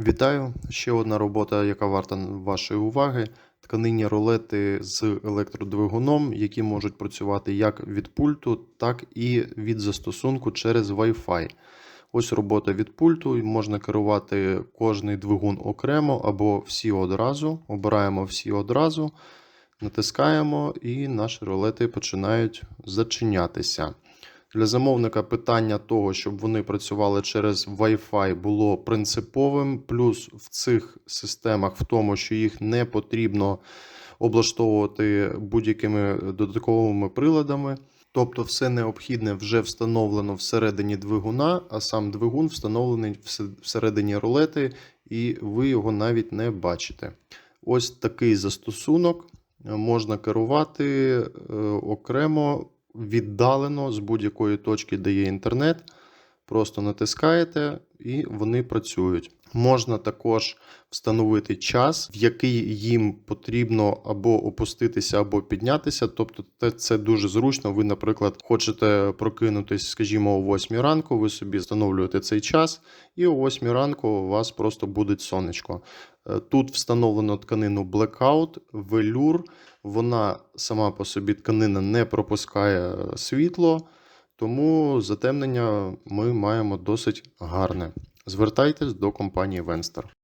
Вітаю! Ще одна робота, яка варта вашої уваги. Тканинні рулети з електродвигуном, які можуть працювати як від пульту, так і від застосунку через Wi-Fi. Ось робота від пульту. Можна керувати кожний двигун окремо або всі одразу. Обираємо всі одразу, натискаємо, і наші рулети починають зачинятися. Для замовника питання того, щоб вони працювали через Wi-Fi, було принциповим. Плюс в цих системах, в тому, що їх не потрібно облаштовувати будь-якими додатковими приладами. Тобто, все необхідне вже встановлено всередині двигуна, а сам двигун встановлений всередині рулети, і ви його навіть не бачите. Ось такий застосунок можна керувати е, окремо віддалено з будь-якої точки, де є інтернет. Просто натискаєте і вони працюють. Можна також встановити час, в який їм потрібно або опуститися, або піднятися. Тобто, це дуже зручно. Ви, наприклад, хочете прокинутись, скажімо, о 8 ранку, ви собі встановлюєте цей час, і о 8 ранку у вас просто буде сонечко. Е, Тут встановлено тканину Blackout, велюр. Вона сама по собі тканина не пропускає світло, тому затемнення ми маємо досить гарне. Звертайтесь до компанії Венстер.